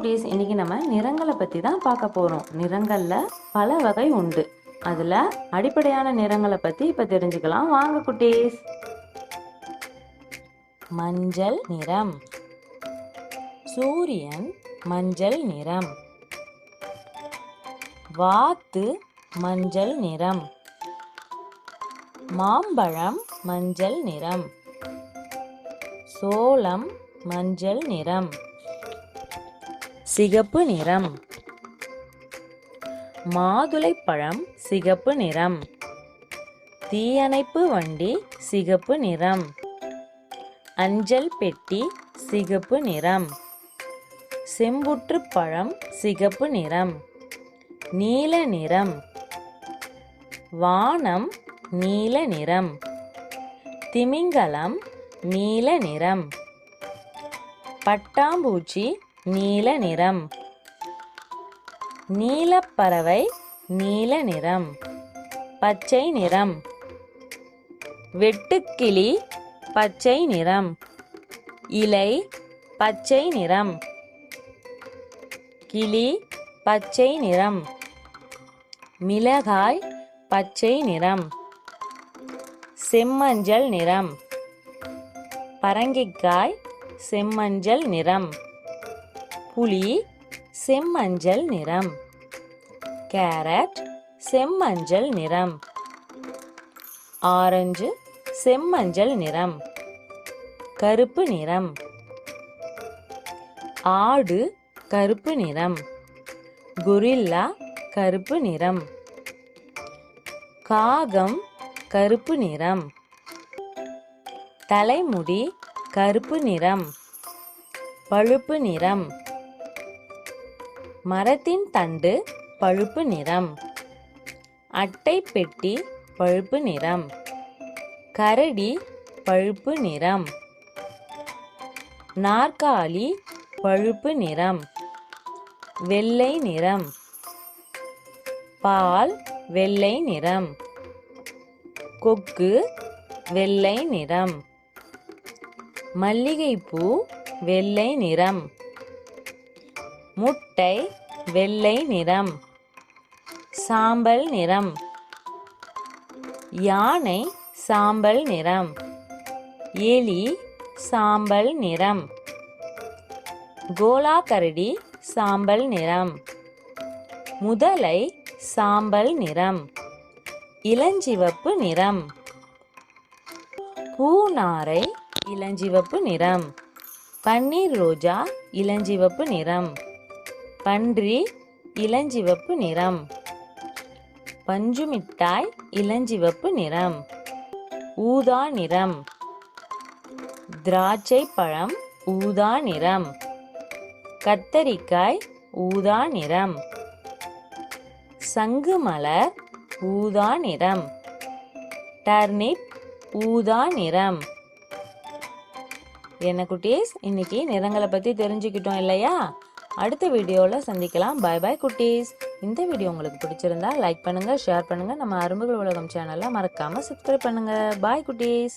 குட்டீஸ் இன்னைக்கு நம்ம நிறங்களை பற்றி தான் பார்க்க போகிறோம் நிறங்களில் பல வகை உண்டு. அதில் அடிப்படையான நிறங்களை பற்றி இப்போ தெரிஞ்சுக்கலாம். வாங்க குட்டீஸ். மஞ்சள் நிறம். சூரியன் மஞ்சள் நிறம். வாத்து மஞ்சள் நிறம். மாம்பழம் மஞ்சள் நிறம். சோளம் மஞ்சள் நிறம். சிகப்பு நிறம். மாதுளைப்பழம் சிகப்பு நிறம். தீயணைப்பு வண்டி சிகப்பு நிறம். அஞ்சல் பெட்டி சிகப்பு நிறம். செம்புற்று பழம் சிகப்பு நிறம். நீல நிறம். வானம் நீல நிறம். திமிங்கலம் நீல நிறம். பட்டாம்பூச்சி நீல நிறம். நீலப்பறவை நீல நிறம். பச்சை நிறம். வெட்டுக்கிளி பச்சை நிறம். இலை பச்சை நிறம். கிளி பச்சை நிறம். மிளகாய் பச்சை நிறம். செம்மஞ்சள் நிறம். பரங்கிக்காய் செம்மஞ்சள் நிறம். புளி செம்மஞ்சள் நிறம். கேரட் செம்மஞ்சள் நிறம். ஆரஞ்சு செம்மஞ்சள் நிறம். கருப்பு நிறம். ஆடு கருப்பு நிறம். குரில்லா கருப்பு நிறம். காகம் கருப்பு நிறம். தலைமுடி கருப்பு நிறம். பழுப்பு நிறம். மரத்தின் தண்டு பழுப்பு நிறம். அட்டை பெட்டி பழுப்பு நிறம். கரடி பழுப்பு நிறம். நாற்காலி பழுப்பு நிறம். வெள்ளை நிறம். பால் வெள்ளை நிறம். கொக்கு வெள்ளை நிறம். மல்லிகைப்பூ வெள்ளை நிறம். முட்டை வெள்ளை நிறம். சாம்பல் நிறம். யானை சாம்பல் நிறம். எலி சாம்பல் நிறம். கோலாக்கரடி சாம்பல் நிறம். முதலை சாம்பல் நிறம். இளஞ்சிவப்பு நிறம். பூநாரை இளஞ்சிவப்பு நிறம். பன்னீர் ரோஜா இளஞ்சிவப்பு நிறம். பன்றி இளஞ்சிவப்பு நிறம். பஞ்சுமிட்டாய் இளஞ்சிவப்பு நிறம். ஊதா நிறம். திராட்சை பழம் ஊதா நிறம். கத்தரிக்காய் ஊதா நிறம். சங்கு மலர் ஊதா நிறம். டர்னிப் ஊதா நிறம். என்ன குட்டீஸ்? இன்னைக்கு நிறங்களை பற்றி தெரிஞ்சுக்கிட்டோம் இல்லையா? அடுத்த வீடியோவில் சந்திக்கலாம். பாய் பாய் குட்டீஸ். இந்த வீடியோ உங்களுக்கு பிடிச்சிருந்தா லைக் பண்ணுங்கள் ஷேர் பண்ணுங்கள் நம்ம அரும்புகள் உலகம் சேனலில் மறக்காமல் சப்ஸ்கிரைப் பண்ணுங்கள் பாய் குட்டீஸ்.